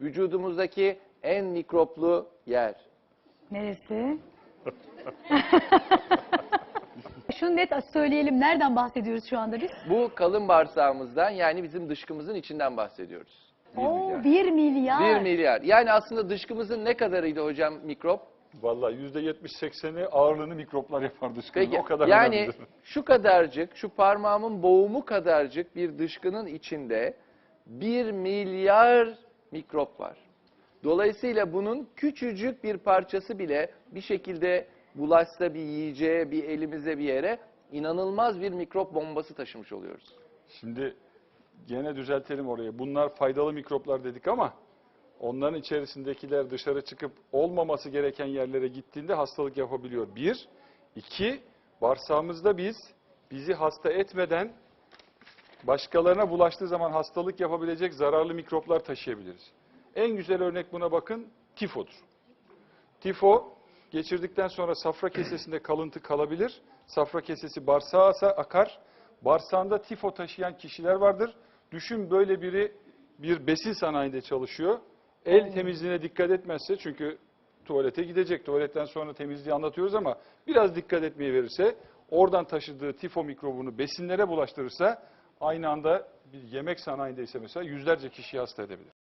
vücudumuzdaki en mikroplu yer. Neresi? Şunu net söyleyelim. Nereden bahsediyoruz şu anda biz? Bu kalın bağırsağımızdan yani bizim dışkımızın içinden bahsediyoruz. Oo, 1 milyar. 1 milyar. Yani aslında dışkımızın ne kadarıydı hocam mikrop? Vallahi yüzde 70-80'i ağırlığını mikroplar yapar dışkının. Peki O kadar yani önemlidir. şu kadarcık, şu parmağımın boğumu kadarcık bir dışkının içinde 1 milyar mikrop var. Dolayısıyla bunun küçücük bir parçası bile bir şekilde bulaşsa bir yiyeceğe, bir elimize bir yere inanılmaz bir mikrop bombası taşımış oluyoruz. Şimdi gene düzeltelim orayı. Bunlar faydalı mikroplar dedik ama onların içerisindekiler dışarı çıkıp olmaması gereken yerlere gittiğinde hastalık yapabiliyor. Bir. iki bağırsağımızda biz bizi hasta etmeden başkalarına bulaştığı zaman hastalık yapabilecek zararlı mikroplar taşıyabiliriz. En güzel örnek buna bakın tifodur. Tifo geçirdikten sonra safra kesesinde kalıntı kalabilir. Safra kesesi bağırsağa akar. Bağırsağında tifo taşıyan kişiler vardır. Düşün böyle biri bir besin sanayinde çalışıyor. El temizliğine dikkat etmezse çünkü tuvalete gidecek. Tuvaletten sonra temizliği anlatıyoruz ama biraz dikkat etmeyi verirse oradan taşıdığı tifo mikrobunu besinlere bulaştırırsa aynı anda bir yemek sanayindeyse mesela yüzlerce kişiyi hasta edebilir.